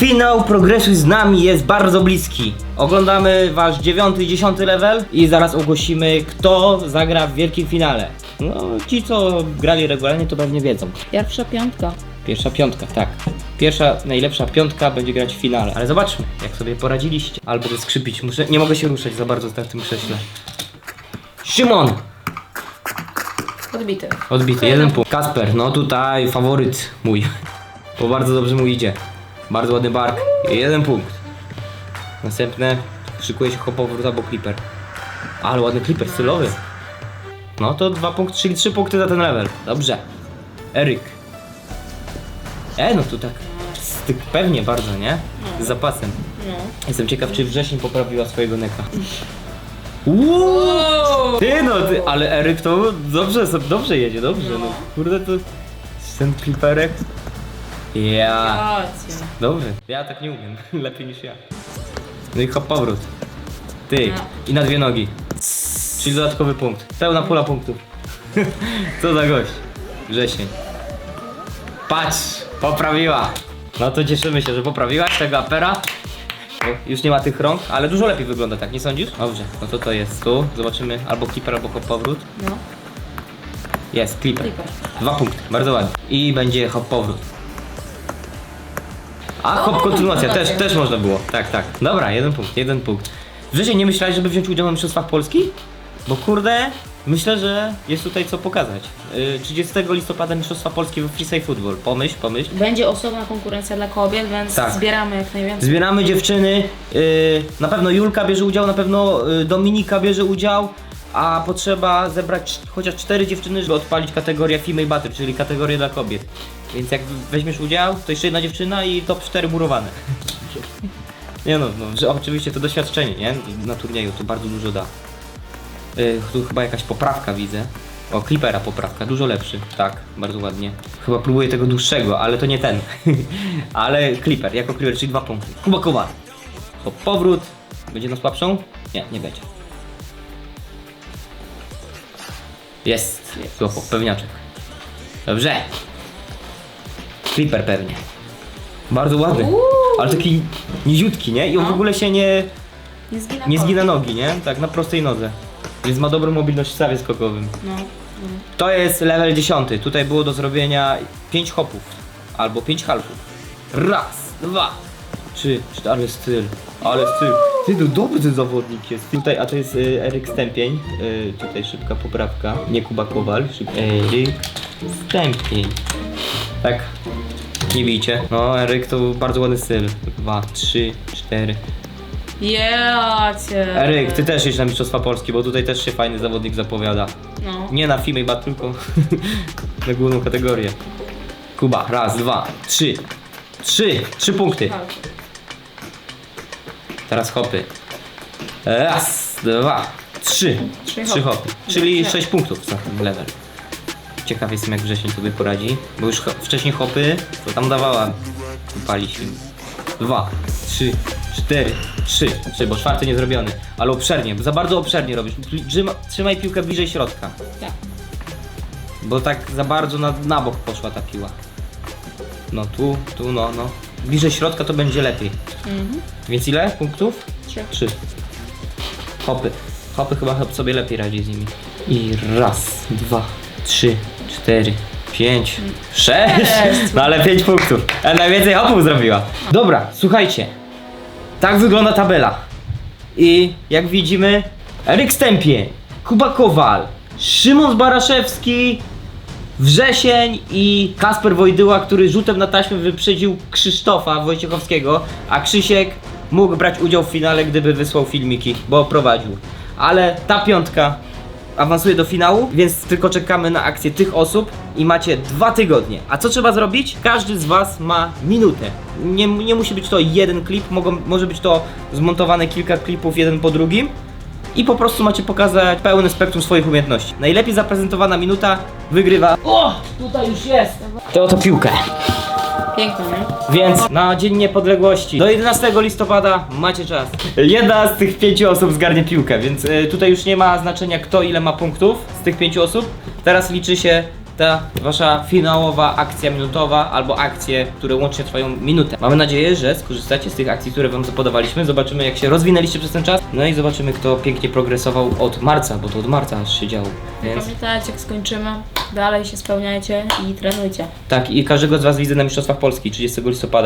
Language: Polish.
Finał progresu z nami jest bardzo bliski. Oglądamy wasz dziewiąty i dziesiąty level i zaraz ogłosimy, kto zagra w wielkim finale. No, ci co grali regularnie to pewnie wiedzą. Pierwsza piątka. Pierwsza piątka, tak. Pierwsza, najlepsza piątka będzie grać w finale. Ale zobaczmy, jak sobie poradziliście. Albo skrzypić, muszę, nie mogę się ruszać za bardzo na tym krześle. Szymon! Odbity. Odbity, jeden punkt. Kasper, no tutaj faworyt mój. Bo bardzo dobrze mu idzie. Bardzo ładny bark. Jeden punkt. Następne. Szykuje się hopowrót albo clipper. Ale ładny clipper, stylowy. No to dwa punkty, czyli trzy punkty za ten level. Dobrze. Eryk. E, no tu tak. Styk pewnie bardzo, nie? Z zapasem. No. Jestem ciekaw, czy wrześniej poprawiła swojego neka. Ty no, ty, ale Eryk to dobrze, dobrze jedzie, dobrze, no kurde to ten kliperek. Ja, Racja. dobrze, ja tak nie umiem, lepiej niż ja. No i hop powrót. Ty, No. i na dwie nogi. Czyli dodatkowy punkt, pełna pula punktów. Co za gość, wrzesień. Patrz, poprawiła. No to cieszymy się, że poprawiłaś tego apera. Już nie ma tych rąk, ale dużo lepiej wygląda, tak nie sądzisz? Dobrze, no to to jest tu. Zobaczymy albo clipper, albo hop powrót. No. Jest, clipper. Clipper. Dwa punkty, bardzo ładnie. I będzie hop powrót. A hop kontynuacja, też, też można było. Tak, tak. Dobra, jeden punkt, jeden punkt. Wrzesień nie myślałeś, żeby wziąć udział w Mistrzostwach Polski? Bo kurde, myślę, że jest tutaj co pokazać. Yy, 30 listopada Mistrzostwa Polskie w Freestyle Football. Pomyśl, pomyśl. Będzie osobna konkurencja dla kobiet, więc Tak. zbieramy jak najwięcej. Zbieramy dziewczyny. Yy, na pewno Julka bierze udział, na pewno yy, Dominika bierze udział. A potrzeba zebrać chociaż cztery dziewczyny, żeby odpalić kategorię Female Battle, czyli kategorię dla kobiet. Więc jak weźmiesz udział, to jeszcze jedna dziewczyna i top 4 murowane. Nie no, no oczywiście to doświadczenie, nie? Na turnieju to bardzo dużo da. Yy, tu chyba jakaś poprawka widzę. O, Clippera poprawka, dużo lepszy. Tak, bardzo ładnie. Chyba próbuję tego dłuższego, ale to nie ten. ale Clipper, jako Clipper, czyli dwa punkty. Kuba Kowal. To powrót. Będzie na słabszą? Nie, nie będzie. Jest. Złapał, pewniaczek. Dobrze. Clipper pewnie. Bardzo ładny. Uuu. Ale taki niziutki, nie? I on w No. ogóle się nie, Nie zgina nie zgina nogi, nie? Tak, na prostej nodze. Więc ma dobrą mobilność w stawie skokowym. No. To jest level 10. Tutaj było do zrobienia 5 hopów. Albo 5 halfów. Raz, dwa, trzy, cztery. Ale styl. Ale styl. Ty, no dobry ten zawodnik jest. Tutaj, a to jest y, Eryk Stępień. Y, tutaj szybka poprawka. Nie Kuba Kowal. Szyb... Eryk Stępień. Tak. Nie bijcie. No, Eryk to bardzo ładny styl. Dwa, trzy, cztery. Ja cię. Eryk, ty też jedź na Mistrzostwa Polski, bo tutaj też się fajny zawodnik zapowiada. No. Nie na female bat, tylko na główną kategorię. Kuba, raz, dwa, trzy. Trzy, trzy punkty. Tak. Teraz hopy. Raz, dwa, trzy. Trzy Trzy hopy. hopy. Czyli sześć punktów za ten level. Ciekaw jestem jak wrzesień sobie poradzi, bo już ho- wcześniej hopy to tam dawała palić. Dwa, trzy, cztery, trzy, trzy, bo czwarty nie zrobiony. Ale obszernie, bo za bardzo obszernie robisz. Trzyma- Trzymaj piłkę bliżej środka. Tak. Bo tak za bardzo na, na bok poszła ta piła. No tu, tu, no, no. Bliżej środka to będzie lepiej. Mhm. Więc ile punktów? Trzy. Trzy. Hopy. Hopy chyba hop sobie lepiej radzi z nimi. I raz, dwa, trzy, cztery, pięć, sześć. Sześć. No ale pięć punktów. A najwięcej hopów zrobiła. Dobra, słuchajcie. Tak wygląda tabela. I jak widzimy, Eryk Stępień, Kuba Kowal, Szymon Baraszewski, Wrzesień i Kasper Wojdyła, który rzutem na taśmę wyprzedził Krzysztofa Wojciechowskiego, a Krzysiek mógł brać udział w finale, gdyby wysłał filmiki, bo prowadził. Ale ta piątka awansuje do finału, więc tylko czekamy na akcję tych osób i macie dwa tygodnie. A co trzeba zrobić? Każdy z Was ma minutę. Nie, nie musi być to jeden klip, mogą, może być to zmontowane kilka klipów jeden po drugim i po prostu macie pokazać pełne spektrum swoich umiejętności. Najlepiej zaprezentowana minuta wygrywa. O! Tutaj już jest! To oto piłkę. Nie? Więc na Dzień Niepodległości do 11 listopada macie czas. Jedna z tych pięciu osób zgarnie piłkę, więc y, tutaj już nie ma znaczenia kto ile ma punktów z tych pięciu osób. Teraz liczy się ta wasza finałowa akcja minutowa albo akcje, które łącznie trwają minutę. Mamy nadzieję, że skorzystacie z tych akcji, które wam zapodawaliśmy. Zobaczymy jak się rozwinęliście przez ten czas. No i zobaczymy kto pięknie progresował od marca, bo to od marca aż się działo. Więc Pamiętajcie, jak skończymy, dalej się spełniajcie i trenujcie. tak, i każdego z was widzę na Mistrzostwach Polski 30 listopada.